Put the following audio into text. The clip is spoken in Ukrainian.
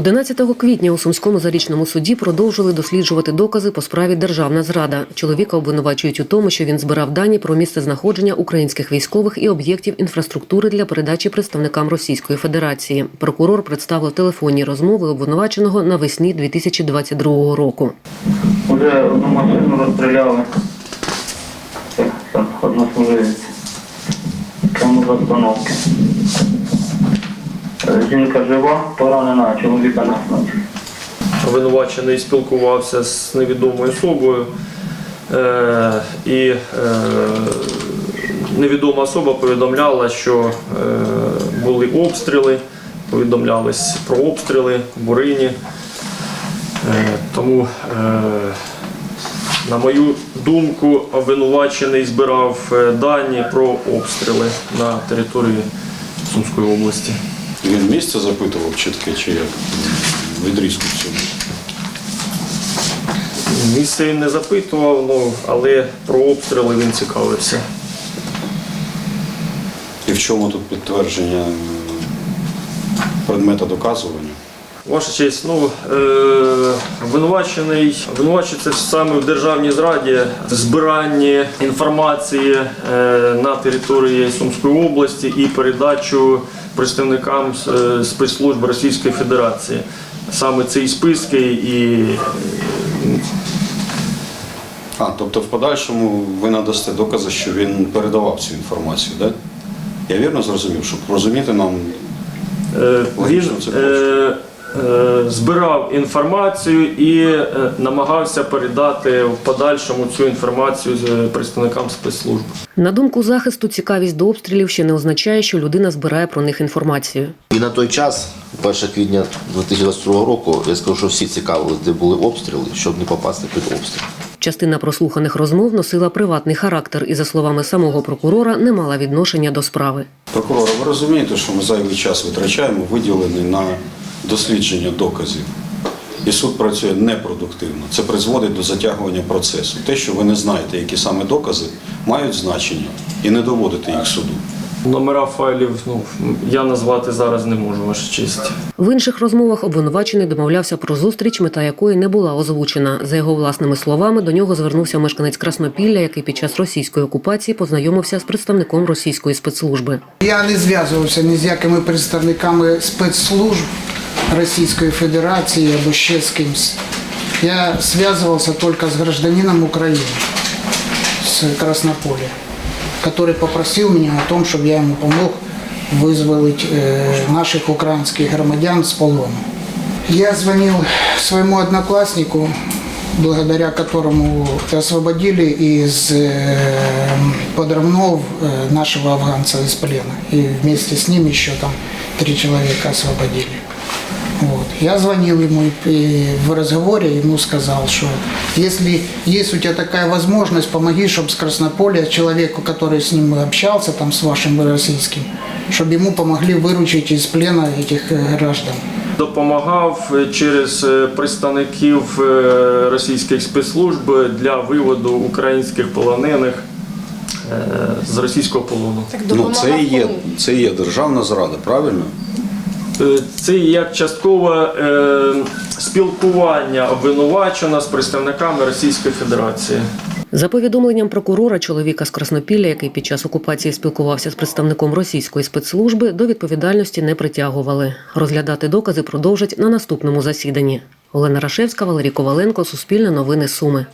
11 квітня у Сумському зарічному суді продовжили досліджувати докази по справі Державна зрада. Чоловіка обвинувачують у тому, що він збирав дані про місце знаходження українських військових і об'єктів інфраструктури для передачі представникам Російської Федерації. Прокурор представив телефонні розмови обвинуваченого навесні 2022 року. Уже одну машину розстріляли. Однослуживець. Остановки. Е, Жінка жива, поранена, чоловіка на смерті. Обвинувачений спілкувався з невідомою особою, е, і е, невідома особа повідомляла, що е, були обстріли, повідомлялись про обстріли в Бурині. Е, тому, е, на мою думку, обвинувачений збирав е, дані про обстріли на території Сумської області. Він місце запитував чітке чи як? Відрізку цьому? Місце він не запитував, ну, але про обстріли він цікавився. І в чому тут підтвердження м, предмета доказування? Ваша честь, ну, е, обвинувачений, обвинувачується саме в державній зраді, збиранні інформації е, на території Сумської області і передачу представникам е, спецслужб Російської Федерації. Саме ці списки і А, тобто в подальшому ви надасте докази, що він передавав цю інформацію, так? Я вірно зрозумів, щоб розуміти нам Е, Логічно, це е, збирав інформацію і е, намагався передати в подальшому цю інформацію з представникам спецслужб. На думку захисту, цікавість до обстрілів ще не означає, що людина збирає про них інформацію. І на той час, 1 квітня 2022 року, я скажу, що всі цікавились, де були обстріли, щоб не попасти під обстріл. Частина прослуханих розмов носила приватний характер і, за словами самого прокурора, не мала відношення до справи. Прокурора, ви розумієте, що ми зайвий час витрачаємо, виділений на дослідження доказів. І суд працює непродуктивно. Це призводить до затягування процесу. Те, що ви не знаєте, які саме докази мають значення, і не доводите їх суду. Номера файлів ну, я назвати зараз не можу, ваша честь. В інших розмовах обвинувачений домовлявся про зустріч, мета якої не була озвучена. За його власними словами, до нього звернувся мешканець Краснопілля, який під час російської окупації познайомився з представником російської спецслужби. Я не зв'язувався ні з якими представниками спецслужб Російської Федерації або ще з кимось. Я зв'язувався тільки з гражданином України з Краснополя, который попросил меня о том, чтобы я ему помог вызволить э, наших украинских громадян с полона. Я звонил своему однокласснику, благодаря которому освободили из э, подравнов э, нашего афганца из плена. И вместе с ним еще там три человека освободили. Вот. Я звонил ему и и в разговоре ему сказал, что если есть у тебя такая возможность, помоги, чтобы с Краснополя человеку, который с ним общался, там с вашим российским, чтобы ему помогли выручить из плена этих э, граждан. Допомагав е, через е, представників е, російських спецслужб для виводу українських полонених е, з російського полону. Ну, це і є, це і є державна зрада, правильно? Е, Це як часткове е, спілкування обвинувачена з представниками Російської Федерації. За повідомленням прокурора, чоловіка з Краснопілля, який під час окупації спілкувався з представником російської спецслужби, до відповідальності не притягували. Розглядати докази продовжать на наступному засіданні. Олена Рашевська, Валерій Коваленко, Суспільне новини Суми.